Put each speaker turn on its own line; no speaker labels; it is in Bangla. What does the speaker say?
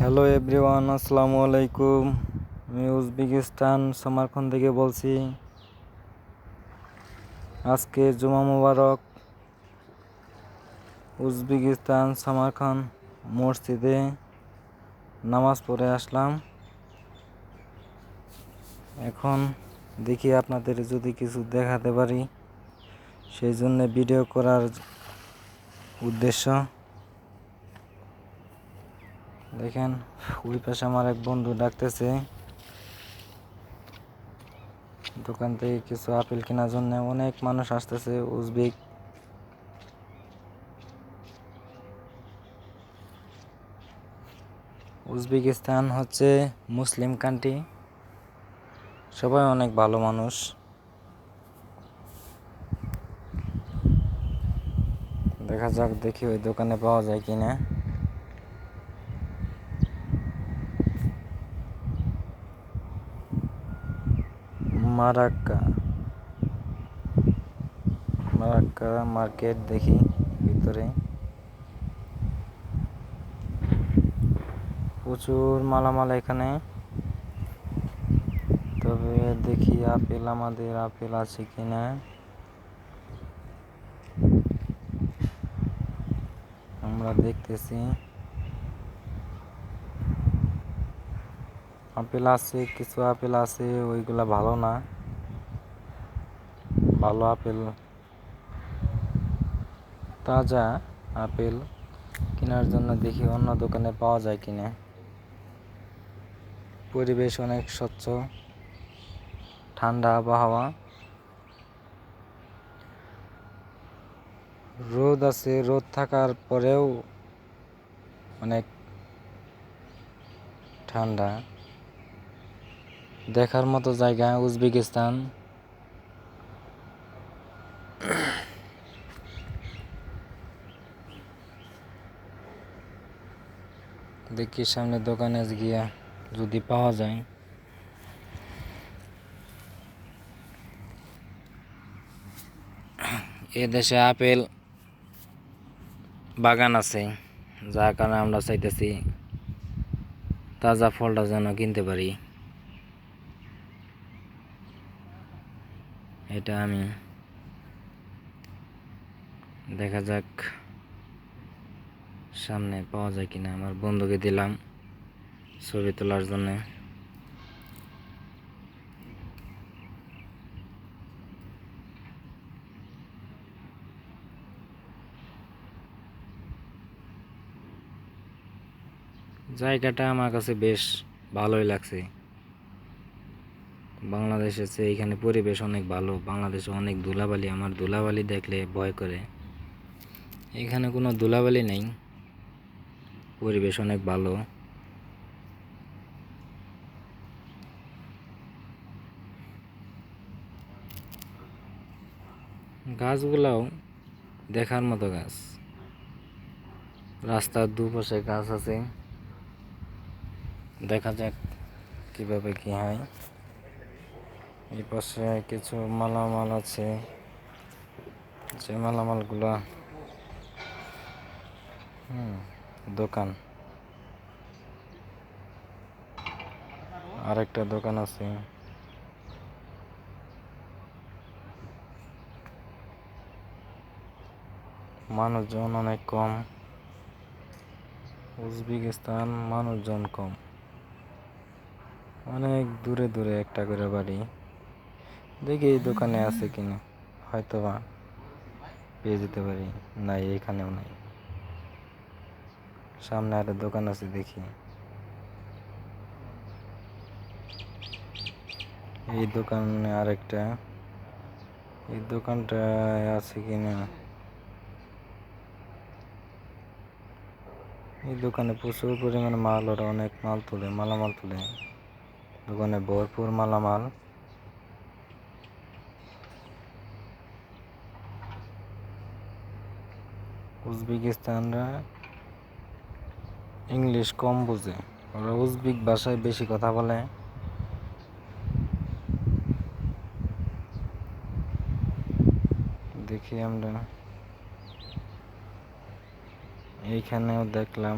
হ্যালো এভরিওয়ান আসসালামু আলাইকুম আমি উজবেকিস্তান সমারখন থেকে বলছি। আজকে জুমা মুবারক। উজবেকিস্তান সমারখন মসজিদে নামাজ পড়ে আসলাম। এখন দেখি আপনাদের যদি কিছু দেখাতে পারি। সেই জন্য ভিডিও করার উদ্দেশ্য। দেখেন, ওই পাশে আমার এক বন্ধু ডাকতেছে। দোকান থেকে কিছু আপেল কেনার জন্য অনেক মানুষ আসতেছে, উজবেক। উজবেকিস্তান হচ্ছে মুসলিম কান্ট্রি। সবাই অনেক ভালো মানুষ। দেখা যাক দেখি ওই দোকানে পাওয়া যায় কিনা। মারাক্কা মারাক্কা মার্কেট দেখি ভিতরে প্রচুর মালামাল এখানে তবে দেখি আপেল আমাদের আপেল আছে কিনা আমরা দেখতেছি আপেল আছে, কিছু আপেল আছে, ওইগুলা ভালো না। ভালো আপেল। তাজা আপেল কেনার জন্য দেখি অন্য দোকানে পাওয়া যায় কিনা। পরিবেশ অনেক স্বচ্ছ। ঠান্ডা আবহাওয়া। রোদ আছে, রোদ থাকার পরেও অনেক ঠান্ডা। দেখার মতো জায়গা, উজবেকিস্তান। দেখি সামনে দোকানে গিয়া যদি পাওয়া যায়। এ দেশে আপেল বাগান আছে, যার কারণে আমরা চাইতেছি তাজা ফলটা যেন কিনতে পারি। এটা আমি দেখা যাক সামনে পাওয়া যায় কিনা। আমার বন্ধুকে দিলাম ছবি তোলার জন্যে। জায়গাটা আমার কাছে বেশ ভালোই লাগছে। বাংলাদেশের চেয়ে এখানে পরিবেশ অনেক ভালো, বাংলাদেশে অনেক ধুলাবালি, আমার ধুলাবালি দেখলে ভয় করে। এখানে কোনো ধুলাবালি নেই, পরিবেশ অনেক ভালো। গাছগুলাও দেখার মতো গাছ। রাস্তার দুপাশে গাছ আছে। দেখা যাক কীভাবে কী হয়। এই পাশে কিছু মালামাল আছে। যে মালামালগুলো, হুম, দোকান। আরেকটা দোকান আছে। মানুষজন অনেক কম। উজবেকিস্তান মানুষজন কম। অনেক দূরে দূরে একটা করে বাড়ি। দেখি এই দোকানে আছে কিনা। হয়তো বা পেয়ে যেতে পারি। নাই, এখানেও নাই। সামনে আরেক দোকান আছে, দেখি। এই দোকানে আরেকটা। এই দোকানটা আছে কিনা? এই দোকানে প্রচুর পরিমাণে মাল, ওরা অনেক মাল তোলে, মালামাল তোলে। দোকানে ভরপুর মালামাল। উজবেকিস্তানরা ইংলিশ কম বোঝে। ওরা উজবেক ভাষায় বেশি কথা বলে। দেখি আমরা। এইখানেও দেখলাম।